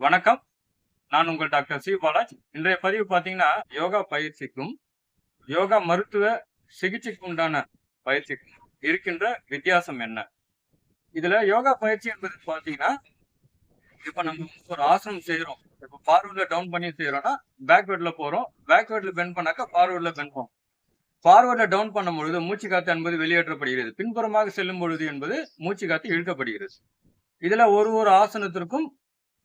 வணக்கம். நான் உங்கள் டாக்டர் சி பாலாஜ் இன்றைய பதிவு பார்த்தீங்கன்னா யோகா பயிற்சிக்கும் யோகா மருத்துவ சிகிச்சைக்கு உண்டான பயிற்சிக்கும் இருக்கின்ற வித்தியாசம் என்ன? இதுல யோகா பயிற்சி என்பது பார்த்தீங்கன்னா இப்ப நம்ம ஒரு ஆசனம் செய்யறோம் இப்ப ஃபார்வர்டில் டவுன் பண்ணி செய்யறோம்னா பேக்வேர்ட்ல போறோம். பேக்வேர்ட்ல பெண்ட் பண்ணாக்கா ஃபார்வர்ட்ல பெண்ட் போகும் ஃபார்வர்டில் டவுன் பண்ணும் பொழுது மூச்சு காத்து என்பது வெளியேற்றப்படுகிறது. பின்புறமாக செல்லும் பொழுது என்பது மூச்சு காத்து இழுக்கப்படுகிறது. இதுல ஒரு ஒரு ஆசனத்திற்கும்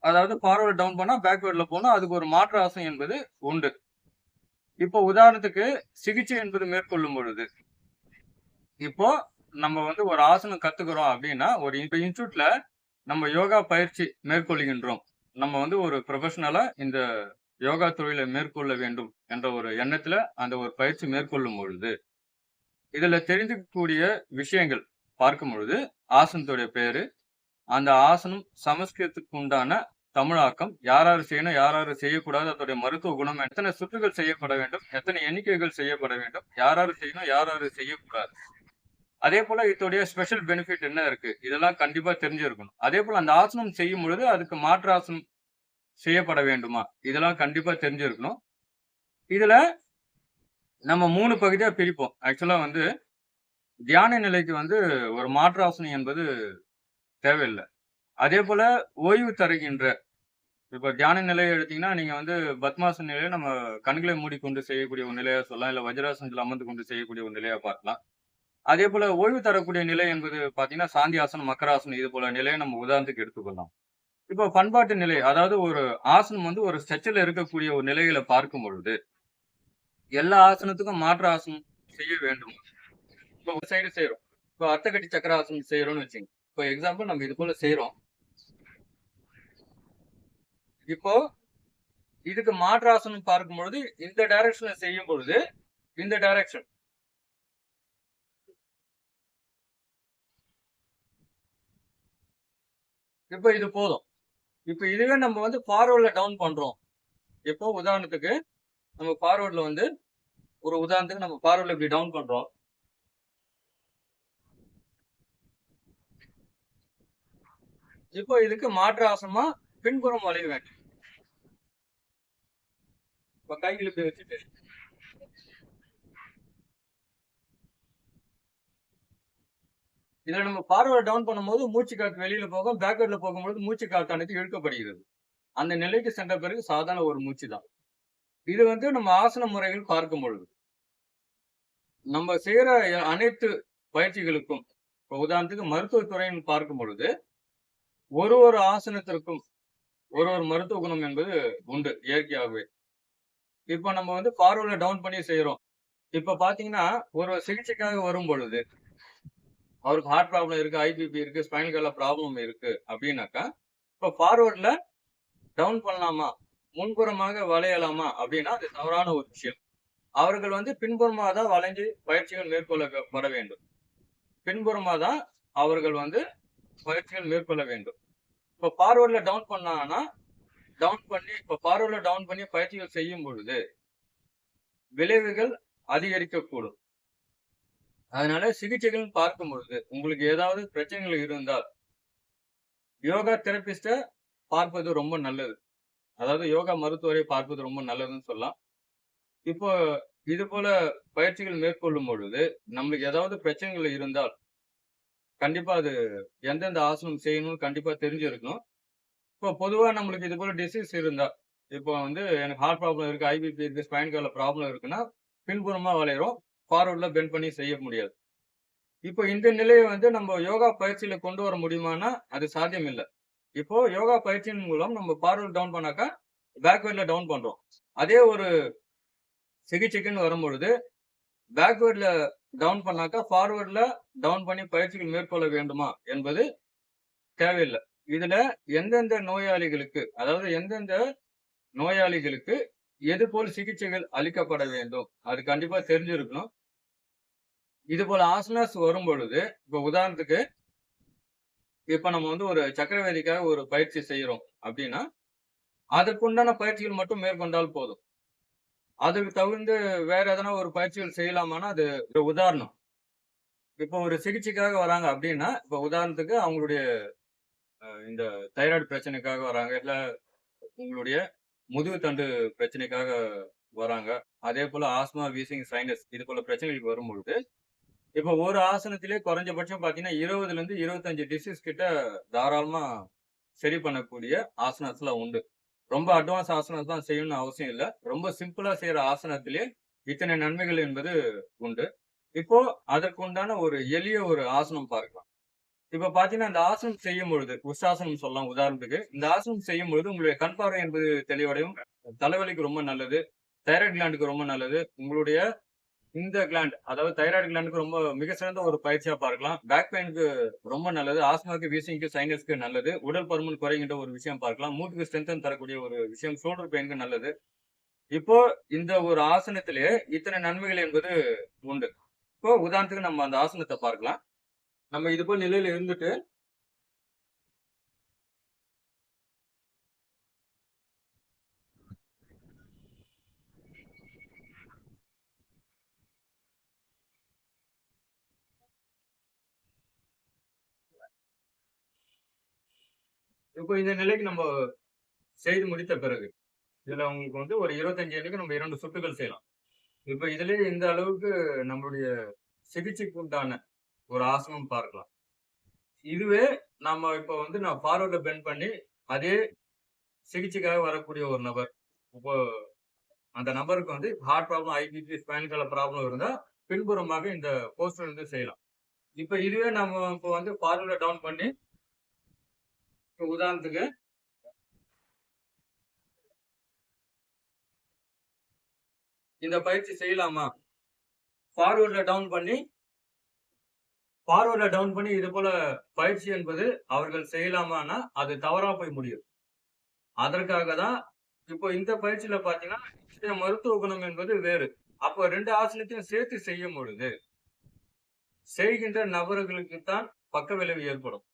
அதாவது ஃபார்வர்டு டவுன் பண்ணால் பேக்வேர்டில் போனால் அதுக்கு ஒரு மாற்று ஆசனம் என்பது உண்டு. இப்போ உதாரணத்துக்கு சிகிச்சை என்பது மேற்கொள்ளும் பொழுது இப்போ நம்ம வந்து ஒரு ஆசனம் கத்துக்கிறோம் அப்படின்னா ஒரு இன்ஸ்டியூட்ல நம்ம யோகா பயிற்சி மேற்கொள்கின்றோம். நம்ம வந்து ஒரு ப்ரொஃபஷனலா இந்த யோகா தொழிலை மேற்கொள்ள வேண்டும் என்ற ஒரு எண்ணத்துல அந்த ஒரு பயிற்சி மேற்கொள்ளும் பொழுது இதுல தெரிஞ்சுக்கக்கூடிய விஷயங்கள் பார்க்கும் பொழுது ஆசனத்துடைய பேரு அந்த ஆசனம் சமஸ்கிருதத்துக்கு உண்டான தமிழாக்கம். யார் யார் செய்யணும் யார் யார் செய்யக்கூடாது அதோடைய மருத்துவ குணம் எத்தனை சுற்றுகள் செய்யப்பட வேண்டும் எத்தனை எண்ணிக்கைகள் செய்யப்பட வேண்டும் யார் யார் செய்யணும் யார் யார் செய்யக்கூடாது. அதே போல இதோடைய ஸ்பெஷல் பெனிஃபிட் என்ன இருக்கு? இதெல்லாம் கண்டிப்பா தெரிஞ்சிருக்கணும். அதே போல அந்த ஆசனம் செய்யும் பொழுது அதுக்கு மாற்று ஆசனம் செய்யப்பட வேண்டுமா? இதெல்லாம் கண்டிப்பா தெரிஞ்சிருக்கணும். இதுல நம்ம மூணு பகுதியா பிரிப்போம். ஆக்சுவலா வந்து தியான நிலைக்கு வந்து ஒரு மாற்று ஆசனம் என்பது தேவையில்லை. அதே போல ஓய்வு தருகின்ற இப்ப தியான நிலையை எடுத்தீங்கன்னா நீங்க வந்து பத்மாசன நிலையை நம்ம கண்களை மூடிக்கொண்டு செய்யக்கூடிய ஒரு நிலையா சொல்லலாம். இல்ல வஜ்ராசனத்தில் அமர்ந்து கொண்டு செய்யக்கூடிய ஒரு நிலையா பார்க்கலாம். அதே போல ஓய்வு தரக்கூடிய நிலை என்பது பாத்தீங்கன்னா சாந்தி ஆசனம் மக்கராசனம் இது போல நிலையை நம்ம உதாரணத்துக்கு எடுத்துக்கொள்ளலாம். இப்போ பண்பாட்டு நிலை அதாவது ஒரு ஆசனம் வந்து ஒரு ஸ்ட்ரெச்சில் இருக்கக்கூடிய ஒரு நிலைகளை பார்க்கும் பொழுது எல்லா ஆசனத்துக்கும் மாற்று ஆசனம் செய்ய வேண்டும். இப்போ ஒரு சைடு செய்யறோம் இப்போ அர்த்தக்கட்டி சக்கராசனம் செய்யறோம்னு வச்சுங்க இப்போ எக்ஸாம்பிள் நம்ம இது போல செய்யறோம் இப்போ இதுக்கு மாற்று ஆசனம் பார்க்கும் பொழுது இந்த டைரக்ஷனை செய்யும் பொழுது இந்த டைரக்ஷன் இப்போ இது போதும். இப்போ இதுவே நம்ம வந்து ஃபார்வர்ட்ல டவுன் பண்றோம். இப்போ உதாரணத்துக்கு நம்ம ஃபார்வர்ட்ல வந்து ஒரு உதாரணத்துக்கு நம்ம ஃபார்வர்ட்ல இப்படி டவுன் பண்றோம். இப்போ இதுக்கு மாற்று ஆசனமா பின்புறம் வளைய வேண்டும் இப்ப கைகள் இப்படி வச்சுட்டு. இதுல நம்ம பார்வை டவுன் பண்ணும்போது மூச்சு காற்று வெளியில போகும் பேக்வர்ட்ல போகும்போது மூச்சு காத்தானது இழுக்கப்படுகிறது. அந்த நிலைக்கு சென்ற பிறகு சாதாரண ஒரு மூச்சு தான். இது வந்து நம்ம ஆசன முறைகள் பார்க்கும் பொழுது. நம்ம செய்யற அனைத்து பயிற்சிகளுக்கும் இப்போ உதாரணத்துக்கு மருத்துவத்துறைன்னு பார்க்கும் பொழுது ஒரு ஒரு ஆசனத்திற்கும் ஒரு ஒரு மருத்துவ குணம் என்பது உண்டு இயற்கையாகவே. இப்போ நம்ம வந்து ஃபார்வர்ட்ல டவுன் பண்ணி செய்யறோம் இப்ப பாத்தீங்கன்னா ஒரு சிகிச்சைக்காக வரும் பொழுது அவருக்கு ஹார்ட் ப்ராப்ளம் இருக்கு ஐபிபி இருக்கு ஸ்பைனல் கார்ட்ல ப்ராப்ளம் இருக்கு அப்படின்னாக்கா இப்ப ஃபார்வர்ட்ல டவுன் பண்ணலாமா? முன்புறமாக வளையலாமா? அப்படின்னா அது தவறான ஒரு விஷயம். அவர்கள் வந்து பின்புறமாக தான் வளைஞ்சு பயிற்சிகள் மேற்கொள்ளப்பட வேண்டும். பின்புறமாக தான் அவர்கள் வந்து பயிற்சிகள் மேற்கொள்ள வேண்டும். இப்போ ஃபார்வர்ட்ல டவுன் பண்ணாங்கன்னா டவுன் பண்ணி இப்போ ஃபார்வர்டில் டவுன் பண்ணி பயிற்சிகள் செய்யும் பொழுது விளைவுகள் அதிகரிக்கக்கூடும். அதனால சிகிச்சைகள் பார்க்கும் பொழுது உங்களுக்கு ஏதாவது பிரச்சனைகள் இருந்தால் யோகா தெரபிஸ்ட பார்ப்பது ரொம்ப நல்லது. அதாவது யோகா மருத்துவரை பார்ப்பது ரொம்ப நல்லதுன்னு சொல்லலாம். இப்போ இது போல பயிற்சிகள் மேற்கொள்ளும் பொழுது நம்மளுக்கு ஏதாவது பிரச்சனைகள் இருந்தால் கண்டிப்பா அது எந்தெந்த ஆசனம் செய்யணும்னு கண்டிப்பா தெரிஞ்சிருக்கணும். இப்போ பொதுவா நம்மளுக்கு இது போல டிசீஸ் இருந்தா இப்போ வந்து எனக்கு ஹார்ட் ப்ராப்ளம் இருக்கு ஐபிபி இருக்கு ஸ்பைன் கார்ல ப்ராப்ளம் இருக்குன்னா பின்புறமா வளையிறோம் ஃபார்வர்ட்ல பெண்ட் பண்ணி செய்ய முடியாது. இப்போ இந்த நிலையை வந்து நம்ம யோகா பயிற்சியில கொண்டு வர முடியுமானா அது சாத்தியம் இல்லை இப்போ யோகா பயிற்சியின் மூலம் நம்ம ஃபார்வர்ட் டவுன் பண்ணாக்கா பேக்வேர்ட்ல டவுன் பண்றோம். அதே ஒரு சிகிச்சைக்குன்னு வரும்பொழுது பேக்வேர்ட்ல டவுன் பண்ணாக்கா ஃபார்வர்டில் டவுன் பண்ணி பயிற்சிகள் மேற்கொள்ள வேண்டுமா என்பது தேவையில்லை. இதில் எந்தெந்த நோயாளிகளுக்கு அதாவது எந்தெந்த நோயாளிகளுக்கு எது போல் சிகிச்சைகள் அளிக்கப்பட வேண்டும்? அது கண்டிப்பாக தெரிஞ்சிருக்கணும். இது போல் ஆசனாஸ் வரும் பொழுது இப்போ உதாரணத்துக்கு இப்போ நம்ம வந்து ஒரு சக்கரவேதிக்காக ஒரு பயிற்சி செய்கிறோம் அப்படின்னா அதற்குண்டான பயிற்சிகள் மட்டும் மேற்கொண்டால் போதும். அதுக்கு தகுந்து வேற எதனா ஒரு பயிற்சிகள் செய்யலாமான்னா அது ஒரு உதாரணம். இப்போ ஒரு சிகிச்சைக்காக வராங்க அப்படின்னா இப்போ உதாரணத்துக்கு அவங்களுடைய இந்த தைராய்டு பிரச்சனைக்காக வராங்க இல்லை உங்களுடைய முதுகு தண்டு பிரச்சனைக்காக வராங்க. அதே போல ஆஸ்மா வீசிங் சைனஸ் இது போல பிரச்சனைகளுக்கு வரும்பொழுது இப்போ ஒரு ஆசனத்திலே குறைஞ்சபட்சம் பார்த்தீங்கன்னா இருபதுல இருந்து இருபத்தஞ்சு டிசீஸ் கிட்ட தாராளமாக சரி பண்ணக்கூடிய ஆசனத்துல உண்டு. ரொம்ப அட்வான்ஸ் ஆசனம் தான் செய்யணும்னு அவசியம் இல்லை. ரொம்ப சிம்பிளா செய்யற ஆசனத்திலே இத்தனை நன்மைகள் என்பது உண்டு. இப்போ அதற்கு உண்டான ஒரு எளிய ஒரு ஆசனம் பார்க்கலாம். இப்ப பாத்தீங்கன்னா இந்த ஆசனம் செய்யும் பொழுது உஷாசனம் சொல்லலாம் உதாரணத்துக்கு. இந்த ஆசனம் செய்யும் பொழுது உங்களுடைய கண் பார்வை என்பது தெளிவடையும். தலைவலிக்கு ரொம்ப நல்லது. தைராய்டு கிளாண்டுக்கு ரொம்ப நல்லது. உங்களுடைய இந்த கிளாண்ட் அதாவது தைராய்டு கிளாண்டுக்கு ரொம்ப மிக சிறந்த ஒரு பயிற்சியா பார்க்கலாம். பேக் பெயினுக்கு ரொம்ப நல்லது. ஆஸ்மாக்கு வீசிங்க்கு சைனஸ்க்கு நல்லது. உடல் பருமன் குறைகின்ற ஒரு விஷயம் பார்க்கலாம். மூட்டுக்கு ஸ்ட்ரென்தன் தரக்கூடிய ஒரு விஷயம் ஷோல்டர் பெயினுக்கு நல்லது. இப்போ இந்த ஒரு ஆசனத்திலே இத்தனை நன்மைகள் என்பது உண்டு. இப்போ உதாரணத்துக்கு நம்ம அந்த ஆசனத்தை பார்க்கலாம். நம்ம இது போல் நிலையில இருந்துட்டு இப்போ இந்த நிலைக்கு நம்ம செய்து முடித்த பிறகு இதில் உங்களுக்கு வந்து ஒரு இருபத்தஞ்சு எண்ணிக்கை நம்ம இரண்டு சுட்டுகள் செய்யலாம். இப்போ இதுலேயே இந்த அளவுக்கு நம்மளுடைய சிகிச்சைக்கு உண்டான ஒரு ஆசனம் பார்க்கலாம். இதுவே நம்ம இப்போ வந்து நான் ஃபார்வர்டில் பெண்ட் பண்ணி அதே சிகிச்சைக்காக வரக்கூடிய ஒரு நபர் இப்போ அந்த நபருக்கு வந்து ஹார்ட் ப்ராப்ளம் ஐபிபி ஸ்பைனல் ப்ராப்ளம் இருந்தால் பின்புறமாக இந்த போஸ்டர் வந்து செய்யலாம். இப்போ இதுவே நம்ம இப்போ வந்து ஃபார்வர்ட்ல டவுன் பண்ணி உதாரணத்துக்கு இந்த பயிற்சி செய்யலாமா? ஃபார்வர்டில் டவுன் பண்ணி ஃபார்வர்டில் டவுன் பண்ணி இது போல பயிற்சி என்பது அவர்கள் செய்யலாமான்னா அது தவறா போய் முடியும். அதற்காக தான் இப்போ இந்த பயிற்சியில பாத்தீங்கன்னா மருத்துவ குணம் என்பது வேறு. அப்போ ரெண்டு ஆசனத்தையும் சேர்த்து செய்யும் பொழுது செய்கின்ற நபர்களுக்கு தான் பக்க விளைவு ஏற்படும்.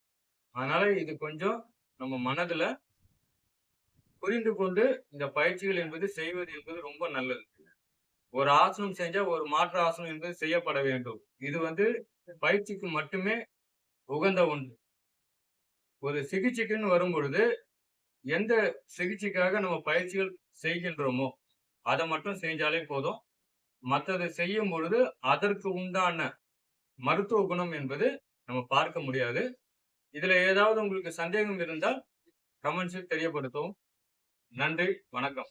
அதனால இது கொஞ்சம் நம்ம மனதுல புரிந்து கொண்டு இந்த பயிற்சிகள் என்பது செய்வது என்பது ரொம்ப நல்லது. ஒரு ஆசனம் செஞ்சா ஒரு மாற்று ஆசனம் என்பது செய்யப்பட வேண்டும். இது வந்து பயிற்சிக்கு மட்டுமே உகந்த ஒன்று. ஒரு சிகிச்சைக்குன்னு வரும் பொழுது எந்த சிகிச்சைக்காக நம்ம பயிற்சிகள் செய்கின்றோமோ அதை மட்டும் செஞ்சாலே போதும். மற்றதை செய்யும் பொழுது அதற்கு உண்டான மருத்துவ குணம் என்பது நம்ம பார்க்க முடியாது. இதுல ஏதாவது உங்களுக்கு சந்தேகம் இருந்தால் கமெண்ட்ஸில் தெரியப்படுத்தவும். நன்றி வணக்கம்.